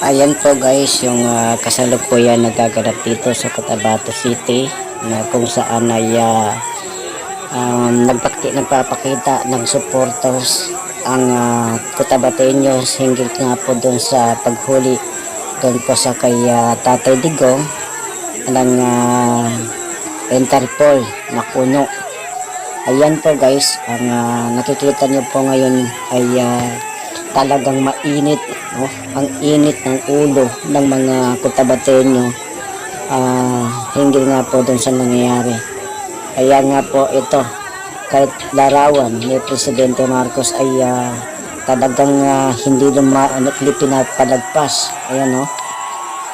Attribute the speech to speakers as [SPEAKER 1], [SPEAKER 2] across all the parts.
[SPEAKER 1] Ayan po guys, yung uh, kasalukuyan nagaganap dito sa Cotabato City na kung saan ay uh, um, nagpakti, nagpapakita ng supporters ang uh, Cotabateños hinggil nga po doon sa paghuli doon po sa kay uh, Tatay Digong ng uh, Interpol na kuno. Ayan po guys, ang uh, nakikita niyo po ngayon ay uh, talagang mainit no? ang init ng ulo ng mga kutabatenyo uh, hinggil nga po dun sa nangyayari. Kaya nga po ito kahit larawan ni Presidente Marcos ay uh, talagang uh, hindi lumaan at pinapalagpas. Ayan no?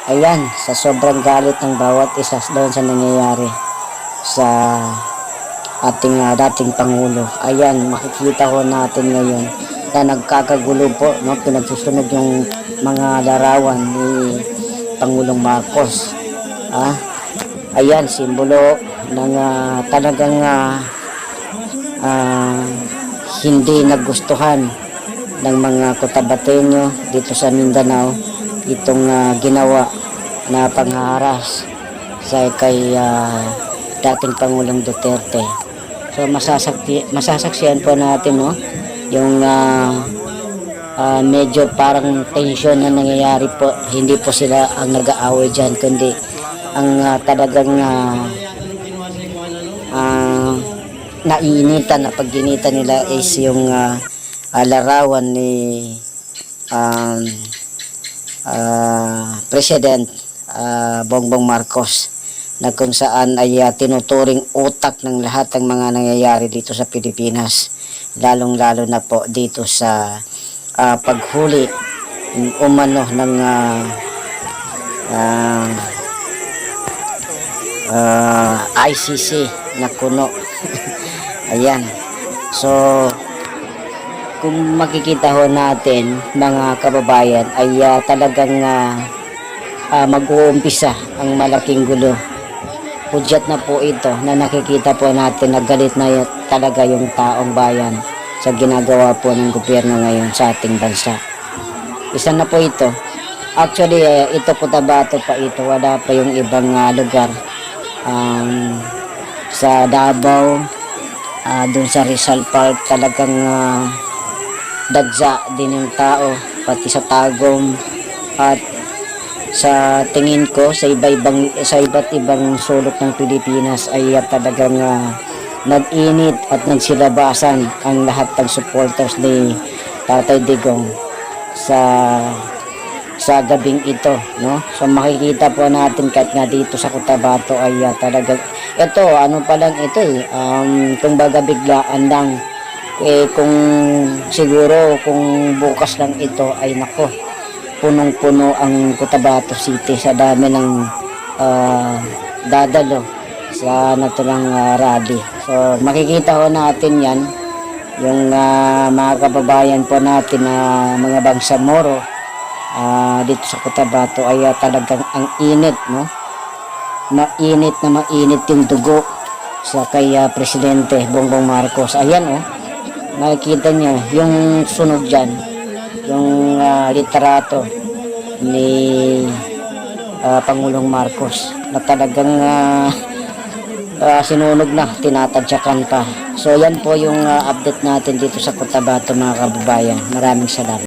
[SPEAKER 1] Ayan sa sobrang galit ng bawat isa doon sa nangyayari sa ating uh, dating Pangulo. Ayan makikita ko natin ngayon na nagkakagulo po no? Pinagsusunod yung mga larawan ni Pangulong Marcos. Ah ayan simbolo ng uh, talagang uh, uh, hindi nagustuhan ng mga Cotabateño dito sa Mindanao itong uh, ginawa na pangharas sa kay uh, dating Pangulong Duterte. So masasakti, masasaksihan po natin no yung uh, uh, medyo parang tension na nangyayari po. Hindi po sila ang nag-aaway dyan kundi ang uh, talagang uh, uh, naiinitan na pagginitan nila is yung uh, uh, larawan ni um, uh, President uh, Bongbong Marcos na kung saan ay uh, tinuturing utak ng lahat ng mga nangyayari dito sa Pilipinas lalong lalo na po dito sa uh, paghuli umano ng uh, uh, uh, ICC na kuno. Ayan. So kung makikita ho natin mga kababayan ay uh, talagang uh, uh, mag-uumpisa ang malaking gulo Pudyat na po ito na nakikita po natin na galit na talaga yung taong bayan sa ginagawa po ng gobyerno ngayon sa ating bansa. Isa na po ito. Actually, uh, ito po tabato pa ito. Wala pa yung ibang uh, lugar. Um, sa Davao, uh, dun sa Rizal Park, talagang uh, dagsa din yung tao. Pati sa Tagum at sa tingin ko sa iba-ibang sa iba't ibang sulok ng Pilipinas ay talagang uh, nag-init at nagsilabasan ang lahat ng supporters ni Tatay Digong sa sa gabing ito no? So makikita po natin kahit nga dito sa Cotabato ay uh, talagang ito ano pa lang ito eh um, kung baga biglaan lang. Eh kung siguro kung bukas lang ito ay nako punong-puno ang Cotabato City sa dami ng uh, dadalo sa natulang uh, rally. So makikita ho natin yan yung uh, mga kababayan po natin na uh, mga bangsamoro uh, dito sa Cotabato ay uh, talagang ang init no? Mainit na mainit yung dugo sa kay uh, Presidente Bongbong Marcos. Ayan oh. Makikita niyo yung sunog dyan yung uh, literato ni uh, Pangulong Marcos na talagang uh, uh, sinunog na, tinatadyakan pa. So yan po yung uh, update natin dito sa Cotabato mga kababayan. Maraming salamat.